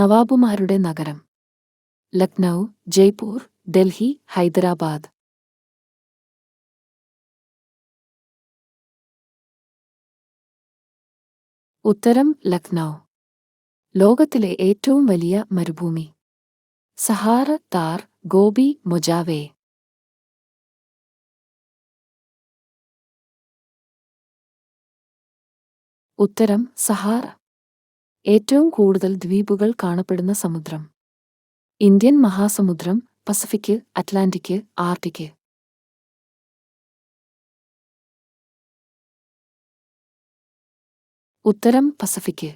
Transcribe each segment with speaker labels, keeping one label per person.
Speaker 1: നവാബുമാരുടെ നഗരം. ലക്നൗ ജയ്പൂർ ഡൽഹി ഹൈദരാബാദ്. ഉത്തരം ലക്നൗ. ലോകത്തിലെ ഏറ്റവും വലിയ മരുഭൂമി. Sahara Thar Gobi Mojave. ഉത്തരം സഹാറ. ഏറ്റവും കൂടുതൽ ദ്വീപുകൾ കാണപ്പെടുന്ന സമുദ്രം. ഇന്ത്യൻ മഹാസമുദ്രം പസഫിക് അറ്റ്ലാന്റിക് ആർട്ടിക്. ഉത്തരം പസഫിക്.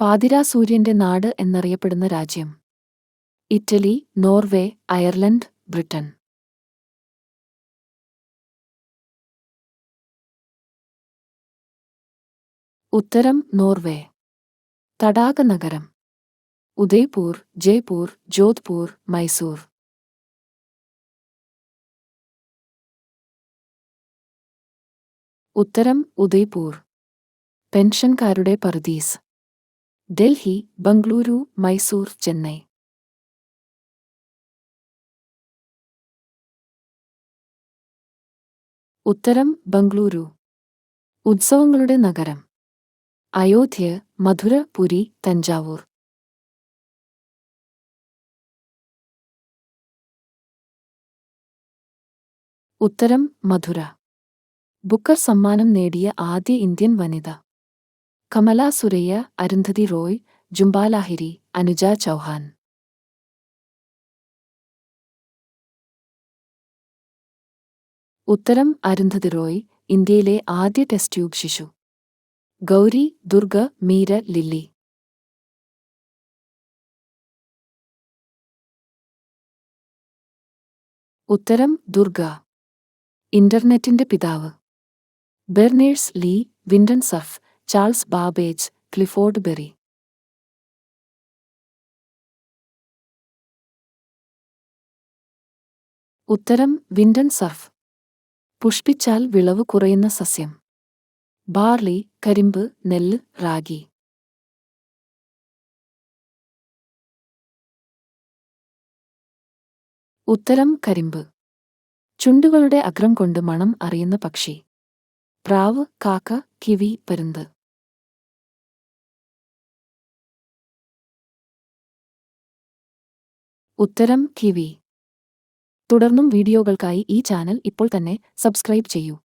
Speaker 1: പാതിരാ സൂര്യന്റെ നാട് എന്നറിയപ്പെടുന്ന രാജ്യം. Italy Norway Ireland Britain. ഉത്തരം നോർവേ. തടാക നഗരം ഉദയ്പൂർ ജയ്പൂർ ജോധ്പൂർ മൈസൂർ. ഉത്തരം ഉദയ്പൂർ. പെൻഷൻകാരുടെ പർദീസ്. ഡൽഹി ബംഗളൂരു മൈസൂർ ചെന്നൈ. ഉത്തരം ബംഗളൂരു. ഉത്സവങ്ങളുടെ നഗരം. അയോധ്യ മധുര പുരി തഞ്ചാവൂർ. ഉത്തരം മധുര. ബുക്കർ സമ്മാനം നേടിയ ആദ്യ ഇന്ത്യൻ വനിത. കമല സുരയ്യ അരുന്ധതി റോയ് ജുംബാലാഹിരി അനുജ ചൗഹാൻ. ഉത്തരം അരുന്ധതി റോയ് ഇന്ത്യയിലെ ആദ്യ ടെസ്റ്റ് ട്യൂബ് ശിശു. ഗൗരി ദുർഗ മീര ലില്ലി. ഉത്തരം ദുർഗ. ഇന്റർനെറ്റിന്റെ പിതാവ്. Berners Lee Vinton Cerf Charles Babbage Clifford Berry. ഉത്തരം വിൻഡൻ സഫ് പുഷ്പിച്ചാൽ വിളവ് കുറയുന്ന സസ്യം. ബാർലി കരിമ്പ് നെല്ല് റാഗി. ഉത്തരം കരിമ്പ്. ചുണ്ടുകളുടെ അഗ്രം കൊണ്ട് മണം അറിയുന്ന പക്ഷി. പ്രാവ് കാക്ക കിവി പരുന്ത്. ഉത്തരം കിവി. തുടർന്നും വീഡിയോകൾക്കായി ഈ ചാനൽ ഇപ്പോൾ തന്നെ സബ്സ്ക്രൈബ് ചെയ്യൂ.